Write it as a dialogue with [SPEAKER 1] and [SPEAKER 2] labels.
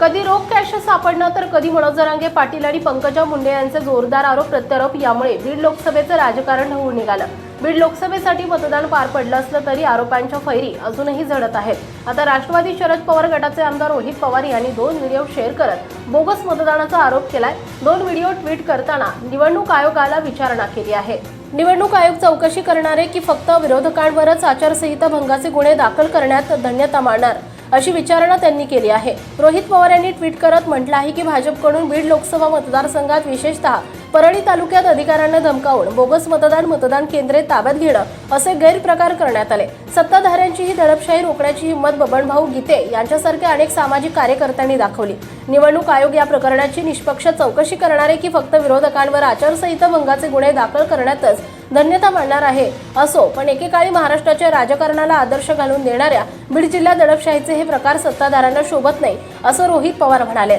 [SPEAKER 1] कधी रोख कॅश सापडणं तर कधी मनोज जरांगे पाटील आणि पंकजा मुंडे यांचे जोरदार आरोप प्रत्यारोप यामुळे बीड लोकसभेचं राजकारण होऊन निघालं. बीड लोकसभेसाठी मतदान पार पडलं असलं तरी आरोपांच्या फैरी अजूनही झडत आहेत. आता राष्ट्रवादी शरद पवार गटाचे आमदार रोहित पवार यांनी दोन व्हिडिओ शेअर करत बोगस मतदानाचा आरोप केलाय. दोन व्हिडिओ ट्विट करताना निवडणूक आयोगाला विचारणा केली आहे. निवडणूक आयोग चौकशी करणारे की फक्त विरोधकांवरच आचारसंहिता भंगाचे गुन्हे दाखल करण्यात धन्यता मानणार अशी विचारणा त्यांनी केली आहे. रोहित पवार यांनी ट्विट करत म्हटलं आहे की भाजपकडून बीड लोकसभा मतदारसंघात विशेषतः परळी तालुक्यात अधिकाऱ्यांना धमकावून बोगस मतदान मतदान केंद्रे ताब्यात घेणं असे गैरप्रकार करण्यात आले. सत्ताधाऱ्यांची ही दडपशाही रोखण्याची हिंमत बबनभाऊ गीते यांच्यासारख्या अनेक सामाजिक कार्यकर्त्यांनी दाखवली. निवडणूक आयोग या प्रकरणाची निष्पक्ष चौकशी करणारे की फक्त विरोधकांवर आचारसंहिता भंगाचे गुन्हे दाखल करण्यातच धन्यता मानणार आहे? असो पण एकेकाळी महाराष्ट्राच्या राजकारणाला आदर्श घालून देणाऱ्या बीड जिल्हा दडपशाहीचे हे प्रकार सत्ताधाऱ्यांना शोभत नाही असं रोहित पवार म्हणाले.